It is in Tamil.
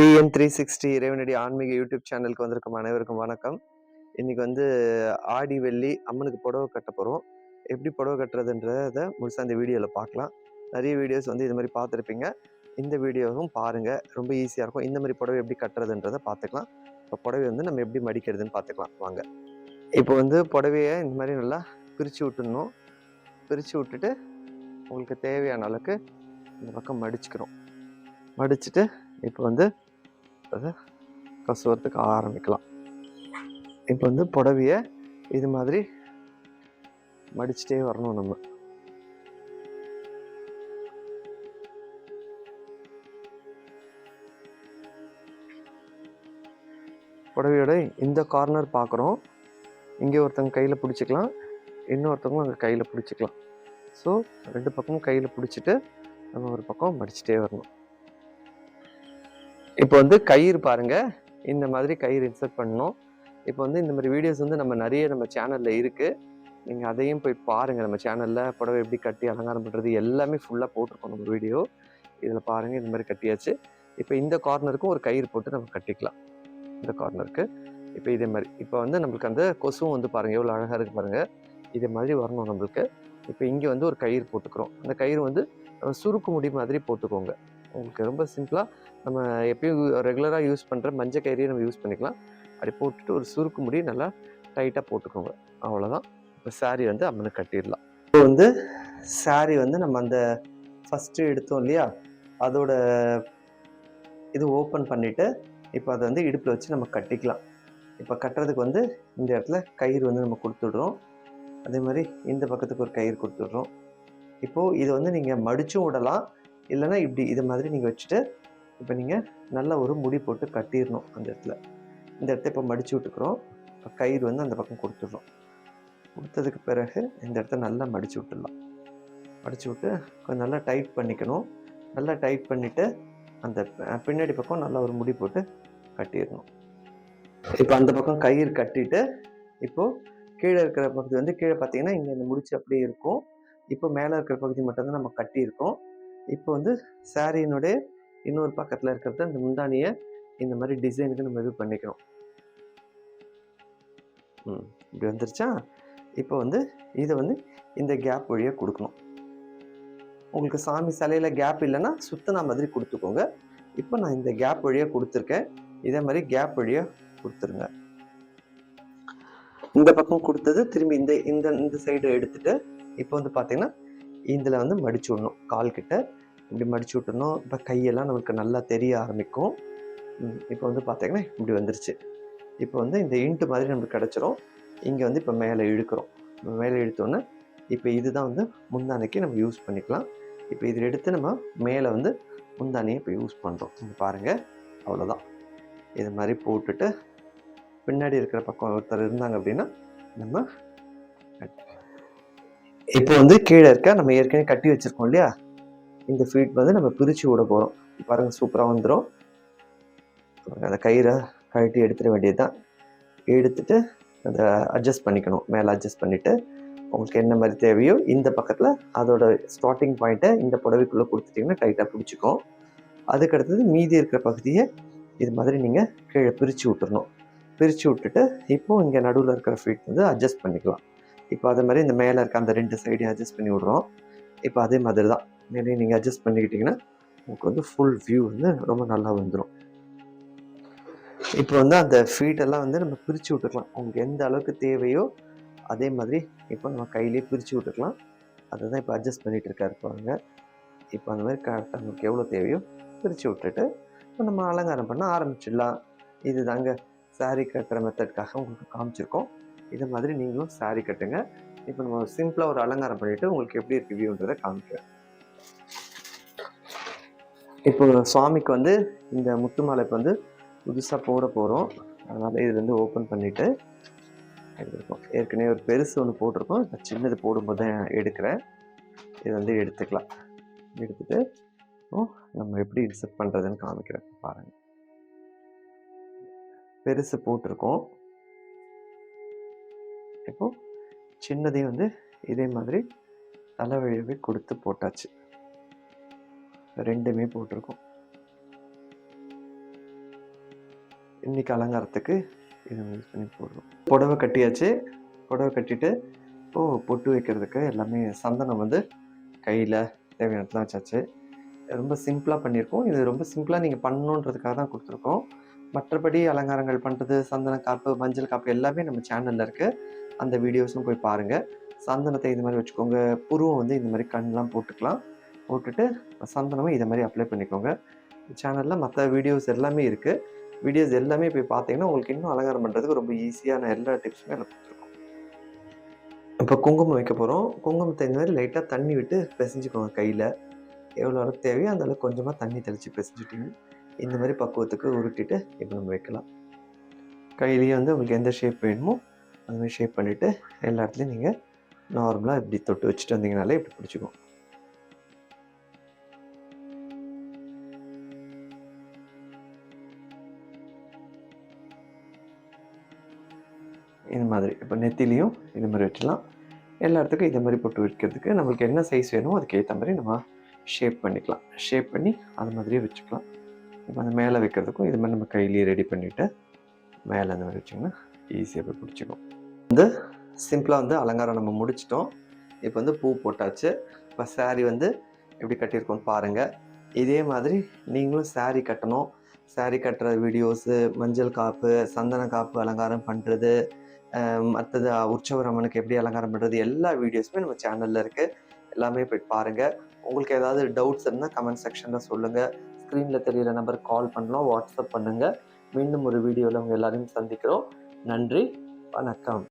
டிஎன் த்ரீ சிக்ஸ்டி இறைவனடி ஆன்மீக யூடியூப் சேனலுக்கு வந்திருக்கும் அனைவருக்கும் வணக்கம். இன்னைக்கு வந்து ஆடி வெள்ளி அம்மனுக்கு புடவை கட்ட போகிறோம் எப்படி புடவை கட்டுறதுன்றத முழுசாக இந்த வீடியோவில் பார்க்கலாம். நிறைய வீடியோஸ் வந்து இது மாதிரி பார்த்துருப்பீங்க. இந்த வீடியோவும் பாருங்கள் ரொம்ப ஈஸியாக இருக்கும். இந்த மாதிரி புடவை எப்படி கட்டுறதுன்றதை பார்த்துக்கலாம். இப்போ புடவை வந்து நம்ம எப்படி மடிக்கிறதுன்னு பார்த்துக்கலாம். வாங்க. இப்போ வந்து புடவையை இந்த மாதிரி நல்லா பிரித்து விட்டுடணும். பிரித்து விட்டுட்டு உங்களுக்கு தேவையான அளவுக்கு இந்த பக்கம் மடிச்சுக்கிறோம். மடிச்சுட்டு இப்போ வந்து அதை கசுவத்துக்கு ஆரம்பிக்கலாம். இப்போ வந்து புடவைய இது மாதிரி மடிச்சுட்டே வரணும் நம்ம. புடவையோட இந்த கார்னர் பார்க்குறோம். இங்கே ஒருத்தங்க கையில் பிடிச்சிக்கலாம். இன்னொருத்தவங்களும் அங்கே கையில் பிடிச்சிக்கலாம். ஸோ ரெண்டு பக்கமும் கையில் பிடிச்சிட்டு நம்ம ஒரு பக்கம் மடிச்சுட்டே வரணும். இப்போ வந்து கயிறு பாருங்க. இந்த மாதிரி கயிறு இன்சர்ட் பண்ணணும். இப்போ வந்து இந்த மாதிரி வீடியோஸ் வந்து நம்ம நிறைய நம்ம சேனலில் இருக்குது நீங்கள் அதையும் போய் பாருங்கள் நம்ம சேனலில் புடவை எப்படி கட்டி அலங்காரம் பண்ணுறது எல்லாமே ஃபுல்லாக போட்டிருக்கோம் நம்ம வீடியோ. இதில் பாருங்கள் இந்த மாதிரி கட்டியாச்சு. இப்போ இந்த கார்னருக்கும் ஒரு கயிறு போட்டு நம்ம கட்டிக்கலாம். இந்த கார்னருக்கு இப்போ இதே மாதிரி. இப்போ வந்து நம்மளுக்கு அந்த கொசுவும் வந்து பாருங்கள் எவ்வளோ அழகாக இருக்கு பாருங்கள் இதே மாதிரி வரணும் நம்மளுக்கு. இப்போ இங்கே வந்து ஒரு கயிறு போட்டுக்கிறோம். அந்த கயிறு வந்து நம்ம சுருக்கு முடி மாதிரி போட்டுக்கோங்க. உங்களுக்கு ரொம்ப சிம்பிளாக நம்ம எப்பயும் ரெகுலராக யூஸ் பண்ணுற மஞ்சள் கயிறையும் நம்ம யூஸ் பண்ணிக்கலாம். அப்படி போட்டுட்டு ஒரு சுருக்கு முடி நல்லா டைட்டாக போட்டுக்கோங்க. அவ்வளோதான் இப்போ சாரீ வந்து அம்மனுக்கு கட்டிடலாம். இப்போ வந்து சாரீ வந்து நம்ம அந்த ஃபஸ்ட்டு எடுத்தோம் இல்லையா? அதோட இது ஓப்பன் பண்ணிவிட்டு இப்போ அதை வந்து இடுப்பில் வச்சு நம்ம கட்டிக்கலாம். இப்போ கட்டுறதுக்கு வந்து இந்த இடத்துல கயிறு வந்து நம்ம கொடுத்துடுறோம். அதே மாதிரி இந்த பக்கத்துக்கு ஒரு கயிறு கொடுத்துடுறோம். இப்போது இதை வந்து நீங்கள் மடிச்சும் விடலாம். இல்லைன்னா இப்படி இது மாதிரி நீங்கள் வச்சுட்டு இப்போ நீங்கள் நல்ல ஒரு முடி போட்டு கட்டிடணும் அந்த இடத்துல. இந்த இடத்த இப்போ மடித்து விட்டுக்கிறோம். இப்போ கயிறு வந்து அந்த பக்கம் கொடுத்துட்றோம். கொடுத்ததுக்கு பிறகு இந்த இடத்த நல்லா மடித்து விட்டுடலாம். மடித்து விட்டு கொஞ்சம் நல்லா டைட் பண்ணிக்கணும். நல்லா டைட் பண்ணிவிட்டு அந்த பின்னாடி பக்கம் நல்லா ஒரு முடி போட்டு கட்டிடணும் இப்போ அந்த பக்கம் கயிறு கட்டிட்டு இப்போது கீழே இருக்கிற பகுதி வந்து கீழே பார்த்தீங்கன்னா இங்கே இந்த முடிச்சு அப்படியே இருக்கும். இப்போ மேலே இருக்கிற பகுதி மட்டும்தான் நம்ம கட்டியிருக்கோம். இப்போ வந்து சாரியினுடைய இன்னொரு பக்கத்தில் இருக்கிறது அந்த முந்தானியை இந்த மாதிரி டிசைனுக்கு நம்ம இது பண்ணிக்கிறோம். ம் இப்படி வந்துருச்சா? இப்போ வந்து இதை வந்து இந்த கேப் வழியாக கொடுக்கணும். உங்களுக்கு சாமி சிலையில் கேப் இல்லைன்னா சுத்தின மாதிரி கொடுத்துக்கோங்க. இப்போ நான் இந்த கேப் வழியாக கொடுத்துருக்கேன். இதே மாதிரி கேப் வழியாக கொடுத்துருங்க. இந்த பக்கம் கொடுத்தது திரும்பி இந்த இந்த இந்த சைடு எடுத்துட்டு இப்போ வந்து பார்த்தீங்கன்னா இதில் வந்து மடிச்சு விடணும். கால் கிட்ட இப்படி மடிச்சு விட்டுறணும் இப்போ கையெல்லாம் நமக்கு நல்லா தெரிய ஆரம்பிக்கும். இப்போ வந்து பார்த்தீங்கன்னா இப்படி வந்துருச்சு. இப்போ வந்து இந்த இன்ட்டு மாதிரி நமக்கு கிடச்சிரும். இங்கே வந்து இப்போ மேலே இழுக்கிறோம். மேலே இழுத்தோன்னே இப்போ இதுதான் வந்து முந்தானைக்கு நம்ம யூஸ் பண்ணிக்கலாம். இப்போ இதில் எடுத்து நம்ம மேலே வந்து முந்தானியை இப்போ யூஸ் பண்ணுறோம் பாருங்கள் அவ்வளோதான் இது மாதிரி போட்டுட்டு பின்னாடி இருக்கிற பக்கம் ஒருத்தர் இருந்தாங்க அப்படின்னா நம்ம இப்போ வந்து கீழே இருக்க நம்ம ஏற்கனவே கட்டி வச்சிருக்கோம் இல்லையா? இந்த ஃபீட் வந்து நம்ம பிரித்து விட போகிறோம் பாருங்க சூப்பராக வந்துடும் அந்த கயிறை கழட்டி எடுத்துட வேண்டியது தான் எடுத்துட்டு அதை அட்ஜஸ்ட் பண்ணிக்கணும். மேலே அட்ஜஸ்ட் பண்ணிவிட்டு உங்களுக்கு என்ன மாதிரி தேவையோ இந்த பக்கத்தில் அதோட ஸ்டார்டிங் பாயிண்ட்டை இந்த புடவைக்குள்ளே கொடுத்துட்டிங்கன்னா டைட்டாக பிடிச்சிக்கும். அதுக்கு அடுத்தது மீதி இருக்கிற பகுதியை இது மாதிரி நீங்கள் கீழே பிரித்து விட்டுறணும். பிரித்து விட்டுட்டு இப்போது இங்கே நடுவில் இருக்கிற ஃபீட் வந்து அட்ஜஸ்ட் பண்ணிக்கலாம். இப்போ அதே மாதிரி இந்த மேலே இருக்க அந்த ரெண்டு சைடையும் அட்ஜஸ்ட் பண்ணி விடுறோம். இப்போ அதே மாதிரி தான். மேலே நீங்கள் அட்ஜஸ்ட் பண்ணிக்கிட்டிங்கன்னா உங்களுக்கு வந்து ஃபுல் வியூ வந்து ரொம்ப நல்லா வந்துடும் இப்போ வந்து அந்த ஃபீட்டெல்லாம் வந்து நம்ம பிரித்து விட்டுக்கலாம். உங்களுக்கு எந்த அளவுக்கு தேவையோ அதே மாதிரி இப்போ நம்ம கையிலேயே பிரித்து விட்டுக்கலாம். அதை தான் இப்போ அட்ஜஸ்ட் பண்ணிகிட்டு இருக்காரு பாருங்க. இப்போ அந்த மாதிரி கரெக்டாக நமக்கு எவ்வளோ தேவையோ பிரித்து விட்டுட்டு இப்போ நம்ம அலங்காரம் பண்ண ஆரம்பிச்சிடலாம். இது தாங்க சாரி கட்டுற மெத்தட்காக உங்களுக்கு காமிச்சிருக்கோம். இதை மாதிரி நீங்களும் saree கட்டுங்க. இப்போ நம்ம சிம்பிளாக ஒரு அலங்காரம் பண்ணிவிட்டு உங்களுக்கு எப்படி இருக்குது வியூன்றதை காமிக்கிறேன். இப்போ சுவாமிக்கு வந்து இந்த முத்து மாலை இப்போ வந்து புதுசாக போட போகிறோம் அதனால் இது வந்து ஓப்பன் பண்ணிவிட்டு எடுத்துருக்கோம். ஏற்கனவே ஒரு பெருசு ஒன்று போட்டிருக்கோம். இப்போ சின்னது போடும்போது தான் எடுக்கிறேன். இது வந்து எடுத்துக்கலாம். எடுத்துட்டு நம்ம எப்படி இன்செர்ட் பண்ணுறதுன்னு காமிக்கிறேன். பாருங்கள் பெருசு போட்டிருக்கோம். இப்போது சின்னதையும் வந்து இதே மாதிரி தலைவழியவே கொடுத்து போட்டாச்சு. ரெண்டுமே போட்டிருக்கோம். இன்னைக்கு அலங்காரத்துக்கு இதை யூஸ் பண்ணி போடுறோம். புடவை கட்டியாச்சு. புடவை கட்டிட்டு இப்போது பொட்டு வைக்கிறதுக்கு எல்லாமே சந்தனம் வந்து கையில் தேவையான இடத்துல வச்சாச்சு. ரொம்ப சிம்பிளாக பண்ணியிருக்கோம். இது ரொம்ப சிம்பிளாக நீங்கள் பண்ணணுன்றதுக்காக தான் கொடுத்துருக்கோம். மற்றபடி அலங்காரங்கள் பண்ணுறது சந்தன காப்பு மஞ்சள் காப்பு எல்லாமே நம்ம சேனலில் இருக்குது அந்த வீடியோஸும் போய் பாருங்கள் சந்தனத்தை இது மாதிரி வச்சுக்கோங்க. புருவம் வந்து இந்த மாதிரி கண்ணெலாம் போட்டுக்கலாம். போட்டுட்டு சந்தனமும் இதை மாதிரி அப்ளை பண்ணிக்கோங்க. சேனலில் மற்ற வீடியோஸ் எல்லாமே இருக்குது வீடியோஸ் எல்லாமே போய் பார்த்தீங்கன்னா உங்களுக்கு இன்னும் அலங்காரம் பண்ணுறதுக்கு ரொம்ப ஈஸியான எல்லா டிப்ஸுமே அதில் கொடுத்துருக்கோம். இப்போ குங்குமம் வைக்க போகிறோம் குங்குமத்தை இந்த மாதிரி லைட்டாக தண்ணி விட்டு பிசைஞ்சுக்கோங்க கையில். எவ்வளோ அளவுக்கு தேவையோ அந்த அளவுக்கு கொஞ்சமாக தண்ணி தெளித்து பிசைஞ்சிட்டிங்க. இந்த மாதிரி பக்குவத்துக்கு உருட்டிட்டு இப்போ நம்ம வைக்கலாம். கையிலேயே வந்து உங்களுக்கு எந்த ஷேப் வேணுமோ அந்த மாதிரி ஷேப் பண்ணிவிட்டு எல்லா இடத்துலையும் நீங்கள் நார்மலாக இப்படி தொட்டு வச்சுட்டு வந்தீங்கனாலே இப்படி பிடிச்சிக்கும். இந்த மாதிரி இப்போ நெத்திலையும் இது மாதிரி வச்சலாம் எல்லா இடத்துக்கும் இது மாதிரி போட்டு வைக்கிறதுக்கு நம்மளுக்கு என்ன சைஸ் வேணுமோ அதுக்கு ஏற்ற மாதிரி நம்ம ஷேப் பண்ணிக்கலாம். ஷேப் பண்ணி அது மாதிரியே வச்சுக்கலாம். இப்போ அந்த மேலே வைக்கிறதுக்கும் இது மாதிரி நம்ம கையிலேயே ரெடி பண்ணிவிட்டு மேலே அந்த மாதிரி வச்சிங்கன்னா ஈஸியாக போய் பிடிச்சிக்கும். வந்து சிம்பிளாக வந்து அலங்காரம் நம்ம முடிச்சிட்டோம். இப்போ வந்து பூ போட்டாச்சு. இப்போ saree வந்து எப்படி கட்டியிருக்கோம்னு பாருங்கள் இதே மாதிரி நீங்களும் saree கட்டணும். Saree கட்டுற வீடியோஸு மஞ்சள் காப்பு சந்தன காப்பு அலங்காரம் பண்ணுறது மற்றது உற்சவரம்மனுக்கு எப்படி அலங்காரம் பண்ணுறது எல்லா வீடியோஸுமே நம்ம சேனலில் இருக்குது எல்லாமே போய் பாருங்கள் உங்களுக்கு ஏதாவது டவுட்ஸ் இருந்தால் கமெண்ட் செக்ஷனில் சொல்லுங்கள் ஸ்க்ரீனில் தெரியிற நம்பர் கால் பண்ணலாம் வாட்ஸ்அப் பண்ணுங்கள் மீண்டும் ஒரு வீடியோவில் உங்கள் எல்லாரையும் சந்திக்கிறோம். நன்றி வணக்கம்.